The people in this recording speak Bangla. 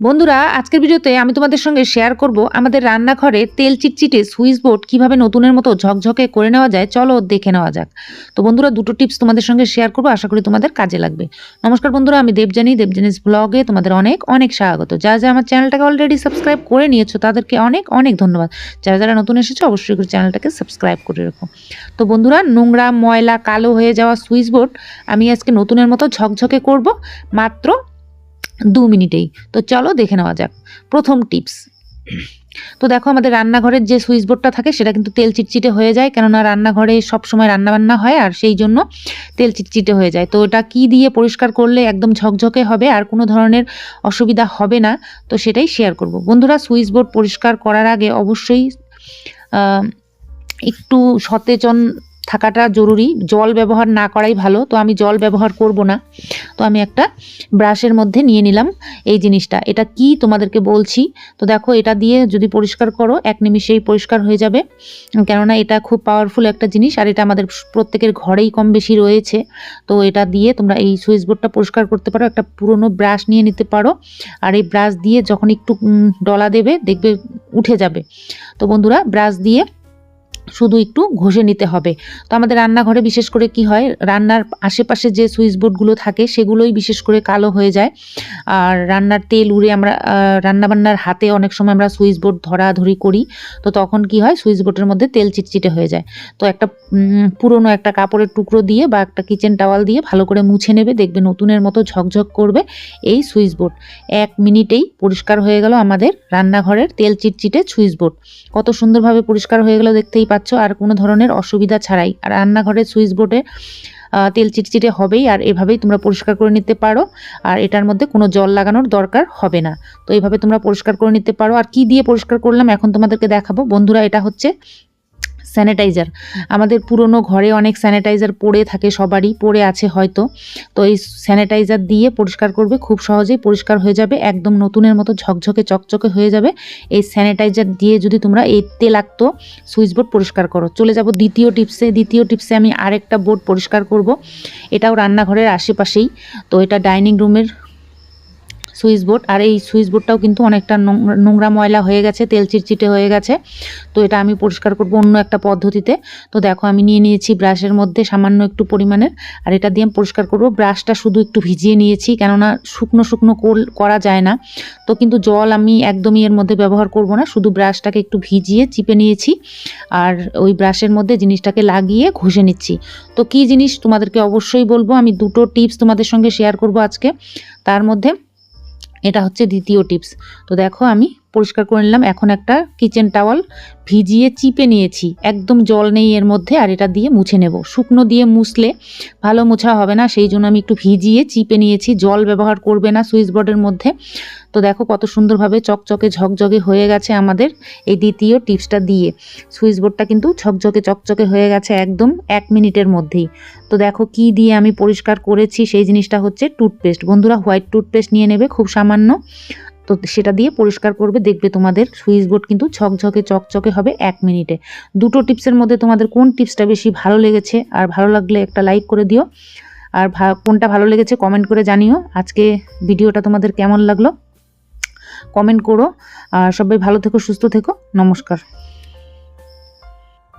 বন্ধুরা, আজকের ভিডিওতে আমি তোমাদের সঙ্গে শেয়ার করব আমাদের রান্নাঘরে তেল চিটচিটে সুইচ বোর্ড কীভাবে নতুনের মতো ঝকঝকে করে নেওয়া যায়, চলো দেখে নেওয়া যাক। তো বন্ধুরা, দুটো টিপস তোমাদের সঙ্গে শেয়ার করব, আশা করি তোমাদের কাজে লাগবে। নমস্কার বন্ধুরা, আমি দেবজানি দেবজানিস ব্লগে তোমাদের অনেক অনেক স্বাগত। যা যা আমার চ্যানেলটাকে অলরেডি সাবস্ক্রাইব করে নিয়েছো, তাদেরকে অনেক অনেক ধন্যবাদ। যারা যারা নতুন এসেছ, অবশ্যই করে চ্যানেলটাকে সাবস্ক্রাইব করে রেখো। তো বন্ধুরা, নোংরা, ময়লা, কালো হয়ে যাওয়া সুইচ বোর্ড আমি আজকে নতুনের মতো ঝকঝকে করব, মাত্র দু মিনিটেই। তো চলো দেখে নেওয়া যাক। প্রথম টিপস। তো দেখো আমাদের রান্নাঘরের যে সুইচ বোর্ডটা থাকে, সেটা কিন্তু তেল চিটচিটে হয়ে যায়। কেননা রান্নাঘরে সব সময় রান্নাবান্না হয়, আর সেই জন্য তেল চিটচিটে হয়ে যায়। তো এটা কি দিয়ে পরিষ্কার করলে একদম ঝকঝকে হবে, আর কোনো ধরনের অসুবিধা হবে না, তো সেটাই শেয়ার করব। বন্ধুরা, সুইচ বোর্ড পরিষ্কার করার আগে অবশ্যই একটু সচেতন থাকাটা জরুরি। জল ব্যবহার না করাই ভালো, তো আমি জল ব্যবহার করব না। তো আমি একটা ব্রাশের মধ্যে নিয়ে নিলাম এই জিনিসটা। এটা কি তোমাদেরকে বলছি? তো দেখো, এটা দিয়ে যদি পরিষ্কার করো, এক নিমিষেই পরিষ্কার হয়ে যাবে। কেননা এটা খুব পাওয়ারফুল একটা জিনিস, আর এটা আমাদের প্রত্যেকের ঘরেই কম বেশি রয়েছে। তো এটা দিয়ে তোমরা এই সুইচ বোর্ডটা পরিষ্কার করতে পারো, একটা পুরনো ব্রাশ নিয়ে নিতে পারো। আর এই ব্রাশ দিয়ে যখন একটু ডলা দেবে, দেখবে উঠে যাবে। তো বন্ধুরা, ব্রাশ দিয়ে শুধু একটু ঘষে নিতে হবে। তো আমাদের রান্নাঘরে বিশেষ করে কি হয়, রান্নার আশেপাশে যে সুইচ বোর্ডগুলো থাকে, সেগুলোই বিশেষ করে কালো হয়ে যায়। আর রান্নার তেল উড়ে আমরা রান্নাবান্নার হাতে অনেক সময় আমরা সুইচ বোর্ড ধরাধরি করি। তো তখন কি হয়, সুইচ বোর্ডের মধ্যে তেল চিটচিটে হয়ে যায়। তো একটা পুরনো একটা কাপড়ের টুকরো দিয়ে বা একটা কিচেন টাওয়াল দিয়ে ভালো করে মুছে নেবে, দেখবে নতুনের মতো ঝকঝক করবে এই সুইচ বোর্ড। এক মিনিটেই পরিষ্কার হয়ে গেল আমাদের রান্নাঘরের তেল চিটচিটে সুইচ বোর্ড। কত সুন্দরভাবে পরিষ্কার হয়ে গেল, দেখতেই পাচ্ছ। আর কোনো ধরনের অসুবিধা ছাড়াই। আর রান্নাঘরের সুইচ বোর্ডে তেল চিটচিটে হবেই আর এভাবেই তোমরা পরিষ্কার করে নিতে পারো। আর এটার মধ্যে কোনো জল লাগানোর দরকার হবে না। তো এভাবে তোমরা পরিষ্কার করে নিতে পারো। আর কি দিয়ে পরিষ্কার করলাম এখন তোমাদেরকে দেখাবো। বন্ধুরা, এটা হচ্ছে স্যানিটাইজার। আমাদের পুরনো ঘরে অনেক স্যানিটাইজার পড়ে থাকে সবারই, পড়ে আছে হয়তো। তো এই স্যানিটাইজার দিয়ে পরিষ্কার করবে, খুব সহজেই পরিষ্কার হয়ে যাবে, একদম নতুনের মতো ঝকঝকে চকচকে হয়ে যাবে। এই স্যানিটাইজার দিয়ে যদি তোমরা এই তেলাক্ত সুইচ বোর্ড পরিষ্কার করো। চলে যাব দ্বিতীয় টিপসে দ্বিতীয় টিপসে আমি আরেকটা বোর্ড পরিষ্কার করব। এটাও রান্নাঘরের আশেপাশেই। তো এটা ডাইনিং রুমের সুইচ বোর্ড আর এই সুইচ বোর্ডটাও কিন্তু অনেকটা নোংরা ময়লা হয়ে গেছে, তেল চিটচিটে হয়ে গেছে। তো এটা আমি পরিষ্কার করব অন্য একটা পদ্ধতিতে। তো দেখো আমি নিয়ে নিয়েছি ব্রাশের মধ্যে সামান্য একটু পরিমাণের। আর এটা দিয়ে আমি পরিষ্কার করব। ব্রাশটা শুধু একটু ভিজিয়ে নিয়েছি, কেননা শুকনো শুকনো কোল- করা যায় না। তো কিন্তু জল আমি একদমই এর মধ্যে ব্যবহার করব না। শুধু ব্রাশটাকে একটু ভিজিয়ে চিপে নিয়েছি আর ওই ব্রাশের মধ্যে জিনিসটাকে লাগিয়ে ঘষে নিচ্ছি। তো কী জিনিস তোমাদেরকে অবশ্যই বলব। আমি দুটো টিপস তোমাদের সঙ্গে শেয়ার করব আজকে। তার মধ্যে এটা হচ্ছে দ্বিতীয় টিপস। তো দেখো আমি পরিষ্কার করে নিলাম। এখন একটা কিচেন টাওয়াল ভিজিয়ে চিপে নিয়েছি। একদম জল নেই এর মধ্যে আর এটা দিয়ে মুছে নেব। শুকনো দিয়ে মুছলে ভালো মোছা হবে না। সেই জন্য আমি একটু ভিজিয়ে চিপে নিয়েছি। জল ব্যবহার করবে না সুইচ বোর্ডের মধ্যে। তো দেখো কত সুন্দরভাবে চকচকে ঝকঝকে হয়ে গেছে আমাদের এই দ্বিতীয় টিপসটা দিয়ে। সুইচ বোর্ডটা কিন্তু ঝকঝকে চকচকে হয়ে গেছে একদম এক মিনিটের মধ্যেই। তো দেখো কি দিয়ে আমি পরিষ্কার করেছি সেই জিনিসটা হচ্ছে টুথপেস্ট। বন্ধুরা হোয়াইট টুথপেস্ট নিয়ে নেবে, খুব সামান্য। তো সেটা দিয়ে পরিষ্কার করবে, দেখবে তোমাদের সুইচ বোর্ড কিন্তু ঝকঝকে চকচকে হবে এক মিনিটে। দুটো টিপসের মধ্যে তোমাদের কোন টিপসটা বেশি ভালো লেগেছে আর ভালো লাগলে একটা লাইক করে দিও। আর কোনটা ভালো লেগেছে কমেন্ট করে জানিও। আজকে ভিডিওটা তোমাদের কেমন লাগল? কমেন্ট করো। আর সবাই ভালো থেকো সুস্থ থেকো। নমস্কার।